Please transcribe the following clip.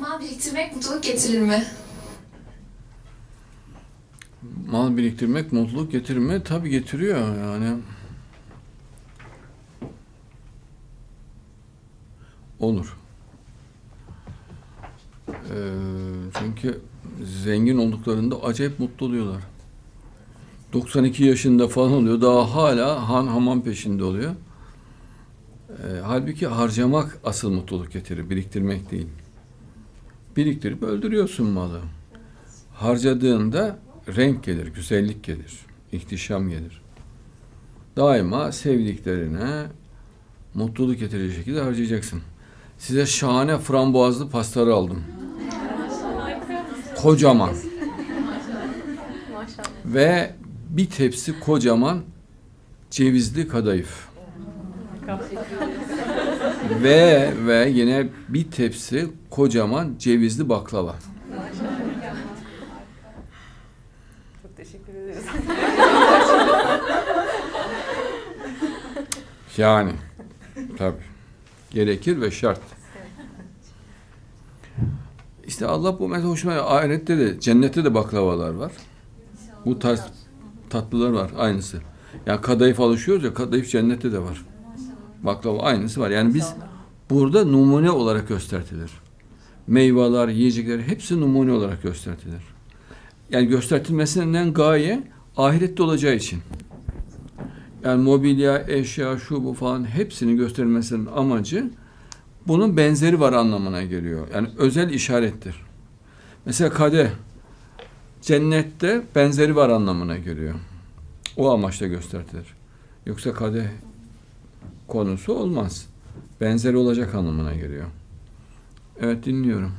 Mal biriktirmek mutluluk getirir mi? Mal biriktirmek mutluluk getirir mi? Tabii getiriyor yani. Olur. Ee, çünkü zengin olduklarında acayip mutlu oluyorlar. 92 yaşında falan oluyor. Daha hala han hamam peşinde oluyor. Ee, halbuki harcamak asıl mutluluk getirir. Biriktirmek değil. Biriktirip öldürüyorsun malı. Harcadığında renk gelir, güzellik gelir, ihtişam gelir. Daima sevdiklerine mutluluk getirecek şekilde harcayacaksın. Size şahane frambuazlı pastaları aldım. Kocaman. Ve bir tepsi kocaman cevizli kadayıf. Ve ve yine bir tepsi kocaman cevizli baklava. Çok teşekkür ederiz. Yani tabii gerekir ve şart. İşte Allah bu mesela hoşuma ahirette de cennette de baklavalar var. Bu tarz tatlılar var aynısı. Yani kadayıf alışıyoruz ya kadayıf cennette de var. Baklava aynısı var. Yani biz burada numune olarak göstertilir. Meyveler, yiyecekler hepsi numune olarak göstertilir. Yani göstertilmesinden gaye ahirette olacağı için. Yani mobilya, eşya, şu bu falan hepsinin gösterilmesinin amacı bunun benzeri var anlamına geliyor. Yani özel işarettir. Mesela kadeh cennette benzeri var anlamına geliyor. O amaçla göstertilir. Yoksa kadeh konusu olmaz. Benzeri olacak anlamına geliyor. Evet dinliyorum.